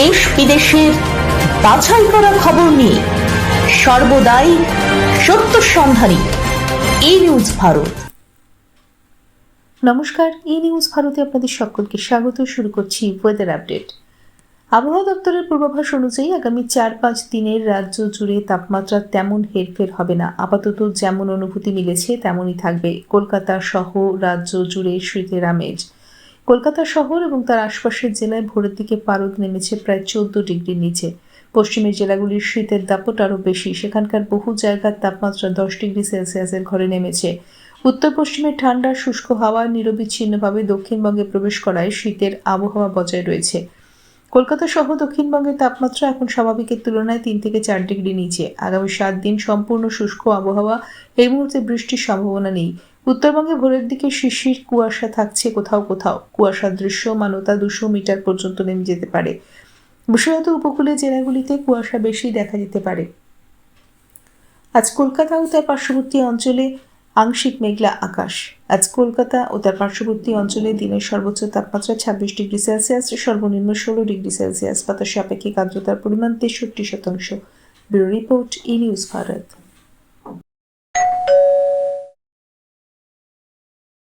দেশ বিদেশের বাছাই করা খবর নিয়ে সর্বদাই সত্য সন্ধানী এই নিউজ ভারত। নমস্কার ই নিউজ ভারতে আপনাদের সকলকে স্বাগত। শুরু করছি ওয়েদার আপডেট আবহাওয়া দপ্তরের পূর্বাভাস অনুযায়ী আগামী চার পাঁচ দিনের রাজ্য জুড়ে তাপমাত্রা তেমন হেরফের হবে না। আপাতত যেমন অনুভূতি মিলেছে, তেমনই থাকবে। কলকাতা সহ রাজ্য জুড়ে শীতের আমেজ। কলকাতা শহর এবং তার আশপাশের জেলায় ভোরের দিকে পারদ নেমেছে প্রায় চোদ্দ ডিগ্রির নিচে। পশ্চিমের জেলাগুলির শীতের দাপট আরও বেশি। সেখানকার বহু জায়গার তাপমাত্রা দশ ডিগ্রি সেলসিয়াসের ঘরে নেমেছে। উত্তর পশ্চিমে ঠান্ডা, শুষ্ক হাওয়া নিরবিচ্ছিন্নভাবে দক্ষিণবঙ্গে প্রবেশ করায় শীতের আবহাওয়া বজায় রয়েছে। কলকাতা সহ দক্ষিণবঙ্গের তাপমাত্রা এখন স্বাভাবিকের তুলনায় তিন থেকে চার ডিগ্রি নিচে। আগামী সাত দিন সম্পূর্ণ শুষ্ক আবহাওয়া। এই মুহূর্তে বৃষ্টির সম্ভাবনা নেই। উত্তরবঙ্গে ভোরের দিকে শিশির কুয়াশা থাকছে কোথাও কোথাও। কুয়াশার দৃশ্যমানতা দুশো মিটার পর্যন্ত নেমে যেতে পারে। বিশেষত উপকূলীয় জেলাগুলিতে কুয়াশা বেশি দেখা যেতে পারে। আজ কলকাতা ও তার পার্শ্ববর্তী অঞ্চলে আংশিক মেঘলা আকাশ। আজ কলকাতা ও তার পার্শ্ববর্তী অঞ্চলে দিনের সর্বোচ্চ তাপমাত্রা ছাব্বিশ ডিগ্রি সেলসিয়াস, সর্বনিম্ন ষোলো ডিগ্রি সেলসিয়াস। বাতাসে আপেক্ষিক আর্দ্রতার পরিমাণ তেষট্টি শতাংশ। Bureau report E news Bharat.